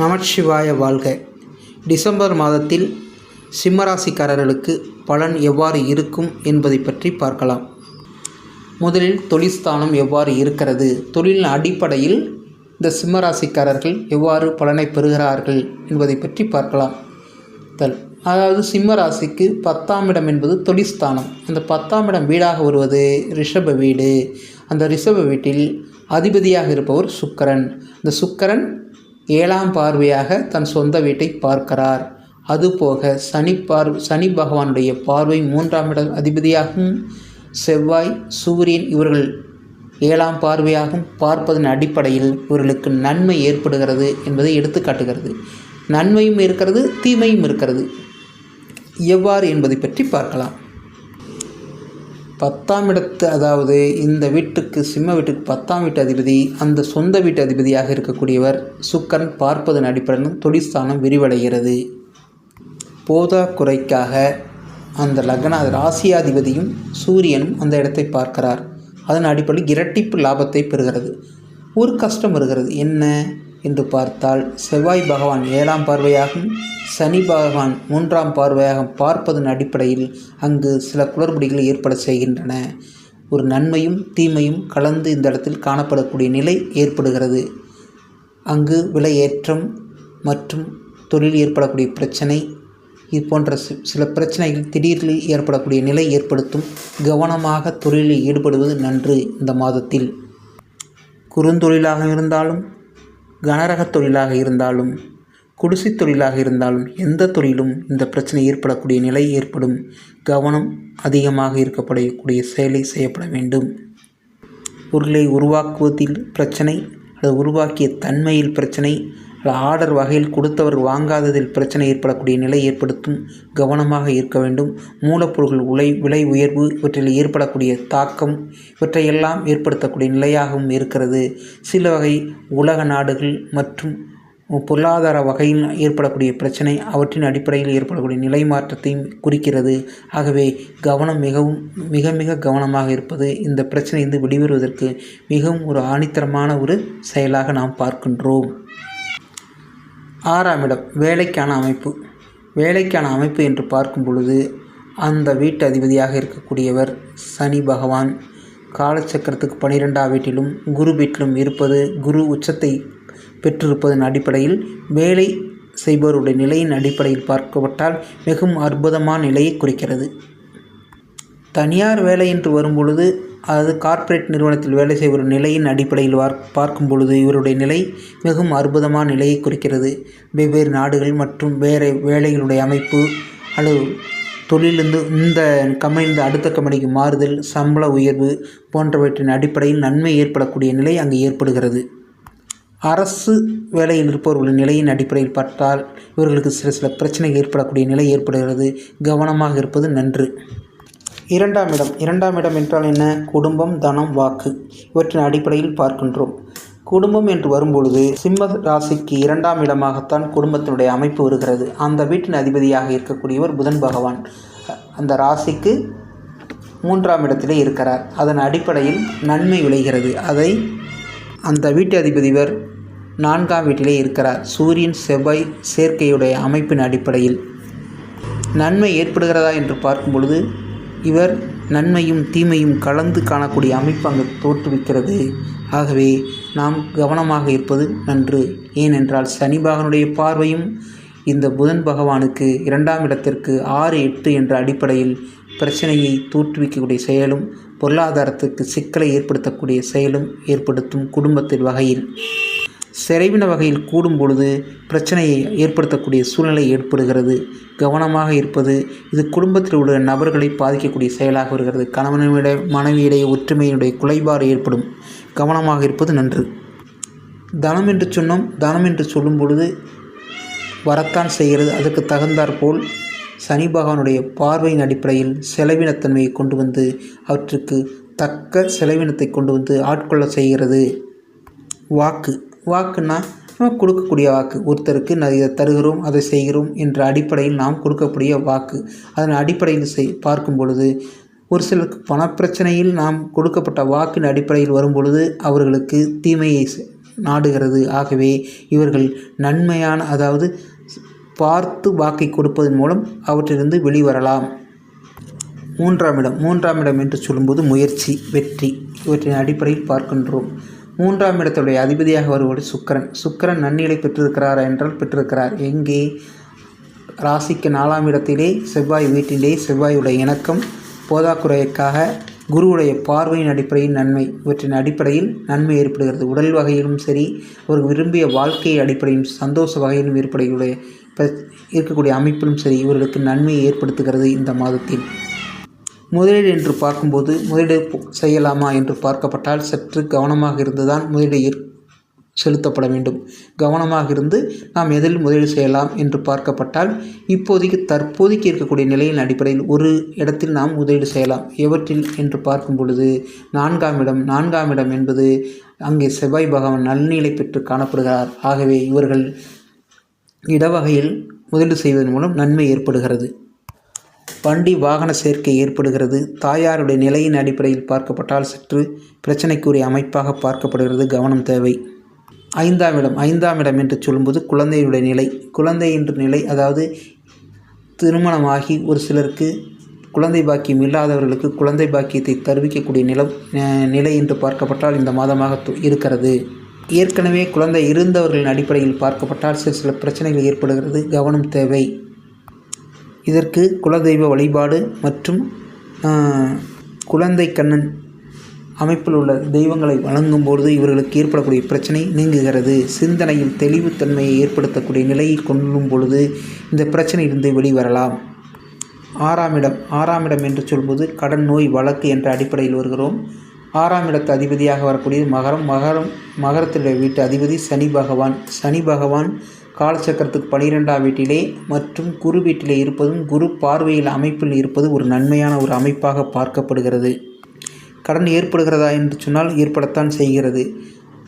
நமச்சிவாய வாழ்க. டிசம்பர் மாதத்தில் சிம்மராசிக்காரர்களுக்கு பலன் எவ்வாறு இருக்கும் என்பதை பற்றி பார்க்கலாம். முதலில் தொழில்ஸ்தானம் எவ்வாறு இருக்கிறது? தொழிலின் அடிப்படையில் இந்த சிம்மராசிக்காரர்கள் எவ்வாறு பலனை பெறுகிறார்கள் என்பதை பற்றி பார்க்கலாம். தல் அதாவது சிம்ம ராசிக்கு பத்தாம் இடம் என்பது தொழில்ஸ்தானம் அந்த பத்தாம் இடம் வீடாக வருவது ரிஷப வீடு. அந்த ரிஷப வீட்டில் அதிபதியாக இருப்பவர் சுக்கரன். இந்த சுக்கரன் ஏழாம் பார்வையாக தன் சொந்த வீட்டை பார்க்கிறார். அதுபோக சனி பார் சனி பகவானுடைய பார்வை மூன்றாம் இட அதிபதியாகவும் செவ்வாய் சூரியன் இவர்கள் ஏழாம் பார்வையாகவும் பார்ப்பதன் அடிப்படையில் இவர்களுக்கு நன்மை ஏற்படுகிறது என்பதை எடுத்துக்காட்டுகிறது நன்மையும் இருக்கிறது தீமையும் இருக்கிறது. எவ்வாறு என்பதை பற்றி பார்க்கலாம். பத்தாம் இடத்து அதாவது இந்த வீட்டுக்கு சிம்ம வீட்டுக்கு பத்தாம் வீட்டு அதிபதி அந்த சொந்த வீட்டு அதிபதியாக இருக்கக்கூடியவர் சுக்கரன் பார்ப்பதன் அடிப்படையிலும் தொழிற்ஸ்தானம் விரிவடைகிறது. போதாக்குறைக்காக அந்த லக்ன ராசியாதிபதியும் சூரியனும் அந்த இடத்தை பார்க்கிறார். அதன் அடிப்படையில் இரட்டிப்பு லாபத்தை பெறுகிறது. ஒரு கஷ்டம் வருகிறது. என்ன? என்று பார்த்தால் செவ்வாய் பகவான் ஏழாம் பார்வையாகவும் சனி பகவான் மூன்றாம் பார்வையாக பார்ப்பதன் அடிப்படையில் அங்கு சில குளறுபடிகள் ஏற்பட செய்கின்றன. ஒரு நன்மையும் தீமையும் கலந்து இந்த இடத்தில் காணப்படக்கூடிய நிலை ஏற்படுகிறது. அங்கு விலையேற்றம் மற்றும் தொழில் ஏற்படக்கூடிய பிரச்சனை இது போன்ற சில பிரச்சனைகள் திடீரில் ஏற்படக்கூடிய நிலை ஏற்படுத்தும் கவனமாக தொழிலில் ஈடுபடுவது நன்று இந்த மாதத்தில். குறுந்தொழிலாக இருந்தாலும் கனரக தொழிலாக இருந்தாலும் குடிசை தொழிலாக இருந்தாலும் எந்த தொழிலும் இந்த பிரச்சனை ஏற்படக்கூடிய நிலை ஏற்படும். கவனம் அதிகமாக இருக்கப்படக்கூடிய செயலை செய்யப்பட வேண்டும். பொருளை உருவாக்குவதில் பிரச்சனை அல்லது உருவாக்கிய தன்மையில் பிரச்சனை ஆர்டர் வகையில் கொடுத்தவர் வாங்காததில் பிரச்சனை ஏற்படக்கூடிய நிலை ஏற்படுத்தும் கவனமாக இருக்க வேண்டும். மூலப்பொருட்கள் உலை விலை உயர்வு இவற்றில் ஏற்படக்கூடிய தாக்கம் இவற்றையெல்லாம் ஏற்படுத்தக்கூடிய நிலையாகவும் இருக்கிறது. சில வகை உலக நாடுகள் மற்றும் பொருளாதார வகையில் ஏற்படக்கூடிய பிரச்சனை அவற்றின் அடிப்படையில் ஏற்படக்கூடிய நிலை மாற்றத்தையும் குறிக்கிறது. ஆகவே கவனம் மிகவும் மிக மிக கவனமாக இருப்பது இந்த பிரச்சனையிலிருந்து வெளிவருவதற்கு மிகவும் ஒரு ஆணித்தரமான ஒரு செயலாக நாம் பார்க்கின்றோம். ஆறாம் இடம் வேலைக்கான அமைப்பு. வேலைக்கான அமைப்பு என்று பார்க்கும் பொழுது அந்த வீட்டு அதிபதியாக இருக்கக்கூடியவர் சனி பகவான். காலச்சக்கரத்துக்கு பனிரெண்டாம் வீட்டிலும் குரு வீட்டிலும் இருப்பது குரு உச்சத்தை பெற்றிருப்பதன் அடிப்படையில் வேலை செய்பவருடைய நிலையின் அடிப்படையில் பார்க்கப்பட்டால் மிகவும் அற்புதமான நிலையை குறிக்கிறது. தனியார் வேலை என்று வரும்பொழுது அதாவது கார்ப்பரேட் நிறுவனத்தில் வேலை செய்கிற நிலையின் அடிப்படையில் பார்க்கும் பொழுது இவருடைய நிலை மிகவும் அற்புதமான நிலையை குறிக்கிறது. வெவ்வேறு நாடுகள் மற்றும் வேறு வேலைகளுடைய அமைப்பு அல்லது தொழிலிருந்து இந்த கம்பெனியிலிருந்து அடுத்த கம்பெனிக்கு மாறுதல் சம்பள உயர்வு போன்றவற்றின் அடிப்படையில் நன்மை ஏற்படக்கூடிய நிலை அங்கு ஏற்படுகிறது. அரசு வேலையில் இருப்பவர்களின் நிலையின் அடிப்படையில் பார்த்தால் இவர்களுக்கு சில சில பிரச்சனைகள் ஏற்படக்கூடிய நிலை ஏற்படுகிறது. கவனமாக இருப்பது நன்று. இரண்டாம் இடம். இரண்டாம் இடம் என்றால் என்ன? குடும்பம் தனம் வாக்கு. இவற்றின் அடிப்படையில் பார்க்கின்றோம். குடும்பம் என்று வரும்பொழுது சிம்ம ராசிக்கு இரண்டாம் இடமாகத்தான் குடும்பத்தினுடைய அமைப்பு வருகிறது. அந்த வீட்டின் அதிபதியாக இருக்கக்கூடியவர் புதன் பகவான். அந்த ராசிக்கு மூன்றாம் இடத்திலே இருக்கிறார். அதன் அடிப்படையில் நன்மை விளைகிறது. அதை அந்த வீட்டு அதிபதிவர் நான்காம் வீட்டிலே இருக்கிறார். சூரியன் செவ்வாய் சேர்க்கையுடைய அமைப்பின் அடிப்படையில் நன்மை ஏற்படுகிறதா என்று பார்க்கும் பொழுது இவர் நன்மையும் தீமையும் கலந்து காணக்கூடிய அமைப்பு அங்கு தோற்றுவிக்கிறது. ஆகவே நாம் கவனமாக இருப்பது நன்று. ஏனென்றால் சனி பகவானுடைய பார்வையும் இந்த புதன் பகவானுக்கு இரண்டாம் இடத்திற்கு ஆறு எட்டு என்ற அடிப்படையில் பிரச்சனையை தோற்றுவிக்கக்கூடிய செயலும் பொருளாதாரத்துக்கு சிக்கலை ஏற்படுத்தக்கூடிய செயலும் ஏற்படுத்தும் குடும்பத்தின் வகையில். செலவின வகையில் கூடும் பொழுது பிரச்சனையை ஏற்படுத்தக்கூடிய சூழ்நிலை ஏற்படுகிறது. கவனமாக இருப்பது இது குடும்பத்தில் உள்ள நபர்களை பாதிக்கக்கூடிய செயலாக வருகிறது. கணவனிட மனைவியிடையே ஒற்றுமையினுடைய குலைபாடு ஏற்படும். கவனமாக இருப்பது நன்று. தனம் என்று சொன்னோம் தனம் என்று சொல்லும் பொழுது வரத்தான் செய்கிறது. அதற்கு தகுந்தாற்போல் சனி பகவானுடைய பார்வையின் அடிப்படையில் செலவினத்தன்மையை கொண்டு வந்து அவற்றுக்கு தக்க செலவினத்தை கொண்டு வந்து ஆட்கொள்ள செய்கிறது. வாக்கு. வாக்குன்னா நம்ம கொடுக்கக்கூடிய வாக்கு. ஒருத்தருக்கு நான் இதை தருகிறோம் அதை செய்கிறோம் என்ற அடிப்படையில் நாம் கொடுக்கக்கூடிய வாக்கு. அதன் அடிப்படையில் செய் பார்க்கும் பொழுது ஒரு சிலருக்கு பணப்பிரச்சனையில் நாம் கொடுக்கப்பட்ட வாக்கின் அடிப்படையில் வரும் பொழுது அவர்களுக்கு தீமையை நாடுகிறது. ஆகவே இவர்கள் நன்மையான அதாவது பார்த்து வாக்கை கொடுப்பதன் மூலம் அவற்றிலிருந்து வெளிவரலாம். மூன்றாம் இடம் மூன்றாம் இடம் என்று சொல்லும்போது முயற்சி வெற்றி. இவற்றின் அடிப்படையில் பார்க்கின்றோம். மூன்றாம் இடத்துடைய அதிபதியாக வருவது சுக்கரன். சுக்கரன் நன்னிலை பெற்றிருக்கிறாரா என்றால் பெற்றிருக்கிறார். எங்கே? ராசிக்கு நாலாம் இடத்திலே செவ்வாய் வீட்டிலே செவ்வாயுடைய இணக்கம் போதாக்குறைக்காக குருவுடைய பார்வையின் அடிப்படையில் நன்மை. இவற்றின் அடிப்படையில் நன்மை ஏற்படுகிறது. உடல் வகையிலும் சரி ஒரு விரும்பிய வாழ்க்கை அடிப்படையும் சந்தோஷ வகையிலும் ஏற்படையுடைய இருக்கக்கூடிய அமைப்பிலும் சரி இவர்களுக்கு நன்மையை ஏற்படுத்துகிறது இந்த மாதத்தில். முதலீடு என்று பார்க்கும்போது முதலீடு செய்யலாமா என்று பார்க்கப்பட்டால் சற்று கவனமாக இருந்துதான் முதலீடு செலுத்தப்பட வேண்டும். கவனமாக இருந்து நாம் எதில் முதலீடு செய்யலாம் என்று பார்க்கப்பட்டால் இப்போதைக்கு தற்போதைக்கு இருக்கக்கூடிய நிலையின் அடிப்படையில் ஒரு இடத்தில் நாம் முதலீடு செய்யலாம். எவற்றில் என்று பார்க்கும் பொழுது நான்காம் இடம் நான்காம் இடம் என்பது அங்கே செவ்வாய் பகவான் நல்நிலை பெற்று காணப்படுகிறார். ஆகவே இவர்கள் இடவகையில் முதலீடு செய்வதன் மூலம் நன்மை ஏற்படுகிறது. வண்டி வாகன சேர்க்கை ஏற்படுகிறது. தாயாருடைய நிலையின் அடிப்படையில் பார்க்கப்பட்டால் சற்று பிரச்சனைக்குரிய அமைப்பாக பார்க்கப்படுகிறது கவனம் தேவை. ஐந்தாம் இடம் ஐந்தாம் இடம் என்று சொல்லும்போது குழந்தையுடைய நிலை. குழந்தை என்ற நிலை அதாவது திருமணமாகி ஒரு சிலருக்கு குழந்தை பாக்கியம் இல்லாதவர்களுக்கு குழந்தை பாக்கியத்தை தருவிக்கக்கூடிய நிலம் நிலை என்று பார்க்கப்பட்டால் இந்த மாதமாக இருக்கிறது. ஏற்கனவே குழந்தை இருந்தவர்களின் அடிப்படையில் பார்க்கப்பட்டால் சில சில பிரச்சனைகள் ஏற்படுகிறது. கவனம் தேவை. இதற்கு குலதெய்வ வழிபாடு மற்றும் குழந்தை கண்ணன் அமைப்பில் உள்ள தெய்வங்களை வழங்கும் பொழுது இவர்களுக்கு ஏற்படக்கூடிய பிரச்சனை நீங்குகிறது. சிந்தனையில் தெளிவுத்தன்மையை ஏற்படுத்தக்கூடிய நிலையை கொள்ளும் பொழுது இந்த பிரச்சனையிலிருந்து வெளிவரலாம். ஆறாம் இடம். ஆறாம் இடம் என்று சொல்வது கடன் நோய் வழக்கு என்ற அடிப்படையில் வருகிறோம். ஆறாம் இடத்து அதிபதியாக வரக்கூடிய மகரம். மகரம் மகரத்துடைய வீட்டு அதிபதி சனி பகவான். சனி பகவான் காலச்சக்கரத்துக்கு பனிரெண்டாம் வீட்டிலே மற்றும் குரு வீட்டிலே இருப்பதும் குரு பார்வையில் அமைப்பில் இருப்பது ஒரு நன்மையான ஒரு அமைப்பாக பார்க்கப்படுகிறது. கடன் ஏற்படுகிறதா என்று சொன்னால் ஏற்படத்தான் செய்கிறது.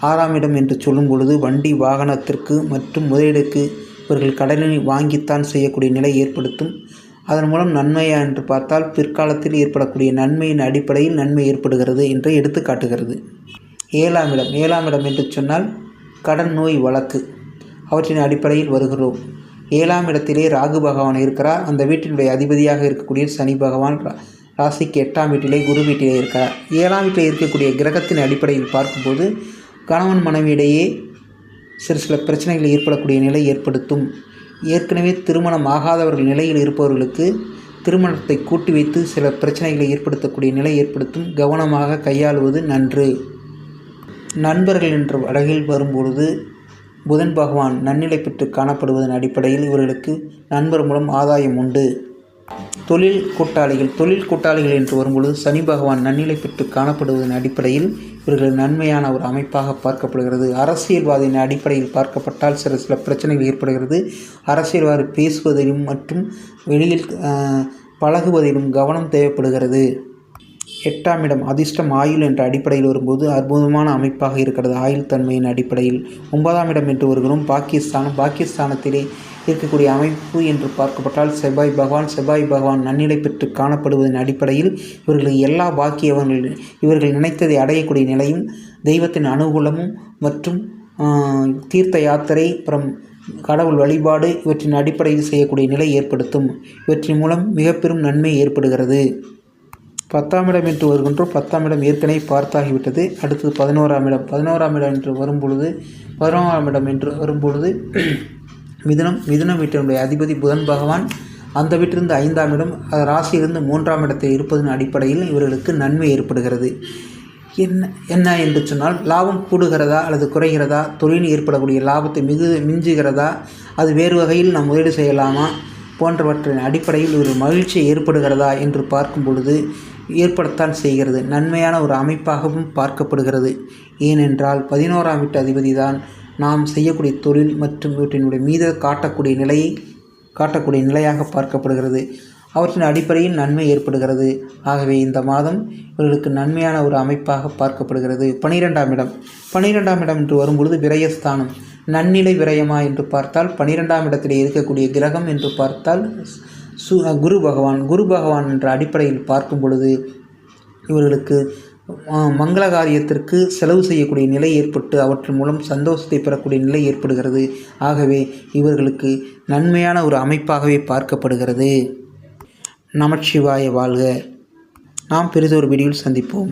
ஆறாம் இடம் என்று சொல்லும் பொழுது வண்டி வாகனத்திற்கு மற்றும் முதலீடுக்கு இவர்கள் கடனை வாங்கித்தான் செய்யக்கூடிய நிலை ஏற்படுத்தும். அதன் மூலம் நன்மையா என்று பார்த்தால் பிற்காலத்தில் ஏற்படக்கூடிய நன்மையின் அடிப்படையில் நன்மை ஏற்படுகிறது என்று எடுத்து காட்டுகிறது ஏழாம் இடம். ஏழாம் இடம் என்று சொன்னால் கடன் நோய் வழக்கு. அவற்றின் அடிப்படையில் வருகிறோம். ஏழாம் இடத்திலே ராகு பகவான் இருக்கிறார். அந்த வீட்டினுடைய அதிபதியாக இருக்கக்கூடிய சனி பகவான் ராசிக்கு எட்டாம் வீட்டிலே குரு வீட்டிலே இருக்கிறார். ஏழாம் வீட்டில் இருக்கக்கூடிய கிரகத்தின் அடிப்படையில் பார்க்கும்போது கணவன் மனைவியிடையே சிறு சில பிரச்சனைகள் ஏற்படக்கூடிய நிலை ஏற்படுத்தும். ஏற்கனவே திருமணம் ஆகாதவர்கள் நிலையில் இருப்பவர்களுக்கு திருமணத்தை கூட்டி வைத்து சில பிரச்சனைகளை ஏற்படுத்தக்கூடிய நிலை ஏற்படுத்தும். கவனமாக கையாளுவது நன்று. நண்பர்கள் என்ற வடகில் வரும்பொழுது புதன் பகவான் நன்னிலை பெற்று காணப்படுவதன் அடிப்படையில் இவர்களுக்கு நண்பர் மூலம் ஆதாயம் உண்டு. தொழில் கூட்டாளிகள் தொழில் கூட்டாளிகள் என்று வரும்பொழுது சனி பகவான் நன்னிலை பெற்று காணப்படுவதன் அடிப்படையில் இவர்கள் நன்மையான ஒரு அமைப்பாக பார்க்கப்படுகிறது. அரசியல்வாதியின் அடிப்படையில் பார்க்கப்பட்டால் சில சில பிரச்சனைகள் ஏற்படுகிறது. அரசியல்வாதி பேசுவதிலும் மற்றும் வெளியில் பழகுவதிலும் கவனம் தேவைப்படுகிறது. எட்டாம் இடம் அதிர்ஷ்டம் ஆயுள் என்ற அடிப்படையில் வரும்போது அற்புதமான அமைப்பாக இருக்கிறது. ஆயுள் தன்மையின் அடிப்படையில் ஒன்பதாம் இடம் என்று வருகிறோம். பாகிஸ்தானம் பாகிஸ்தானத்திலே இருக்கக்கூடிய அமைப்பு என்று பார்க்கப்பட்டால் செவ்வாய் பகவான் செவ்வாய் பகவான் நன்னிலை பெற்று காணப்படுவதன் அடிப்படையில் இவர்களுக்கு எல்லா பாக்கியவர்கள் இவர்கள் நினைத்ததை அடையக்கூடிய நிலையும் தெய்வத்தின் அனுகூலமும் மற்றும் தீர்த்த யாத்திரை அப்புறம் கடவுள் வழிபாடு இவற்றின் அடிப்படையில் செய்யக்கூடிய நிலை ஏற்படுத்தும். இவற்றின் மூலம் மிக பெரும் நன்மை ஏற்படுகிறது. பத்தாம் இடம் என்று வருகின்றோம். பத்தாம் இடம் ஏற்கனவே பார்த்தாகிவிட்டது. அடுத்தது பதினோராம் இடம். பதினோராம் இடம் என்று வரும்பொழுது பதினோராம் இடம் என்று வரும்பொழுது மிதுனம் மிதுனம் வீட்டினுடைய அதிபதி புதன் பகவான் அந்த வீட்டிலிருந்து ஐந்தாம் இடம் ராசியிலிருந்து மூன்றாம் இடத்தில் இருப்பதன் அடிப்படையில் இவர்களுக்கு நன்மை ஏற்படுகிறது. என்ன என்ன என்று சொன்னால் லாபம் கூடுகிறதா அல்லது குறைகிறதா? தொழில் ஏற்படக்கூடிய லாபத்தை மிகு மிஞ்சுகிறதா? அது வேறு வகையில் நாம் முதலீடு செய்யலாமா? போன்றவற்றின் அடிப்படையில் ஒரு மகிழ்ச்சி ஏற்படுகிறதா என்று பார்க்கும் பொழுது ஏற்படத்தான் செய்கிறது. நன்மையான ஒரு அமைப்பாகவும் பார்க்கப்படுகிறது. ஏனென்றால் பதினோராம் வீட்டு அதிபதி தான் நாம் செய்யக்கூடிய தொழில் மற்றும் இவற்றினுடைய மீது காட்டக்கூடிய நிலையை காட்டக்கூடிய நிலையாக பார்க்கப்படுகிறது. அவற்றின் அடிப்படையில் நன்மை ஏற்படுகிறது. ஆகவே இந்த மாதம் இவர்களுக்கு நன்மையான ஒரு அமைப்பாக பார்க்கப்படுகிறது. பனிரெண்டாம் இடம். பனிரெண்டாம் இடம் என்று வரும்பொழுது விரயஸ்தானம். நன்னிலை விரயமா என்று பார்த்தால் பனிரெண்டாம் இடத்திலே இருக்கக்கூடிய கிரகம் என்று பார்த்தால் சு குரு பகவான் குரு பகவான் என்ற அடிப்படையில் பார்க்கும் பொழுது இவர்களுக்கு மங்கள காரியத்திற்கு செலவு செய்யக்கூடிய நிலை ஏற்பட்டு அவற்றின் மூலம் சந்தோஷத்தை பெறக்கூடிய நிலை ஏற்படுகிறது. ஆகவே இவர்களுக்கு நன்மையான ஒரு அமைப்பாகவே பார்க்கப்படுகிறது. நமச்சிவாய வாழ்க. நாம் பெரிதொரு வீடியோவில் சந்திப்போம்.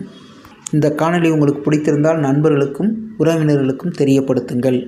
இந்த காணொலி உங்களுக்கு பிடித்திருந்தால் நண்பர்களுக்கும் உறவினர்களுக்கும் தெரியப்படுத்துங்கள்.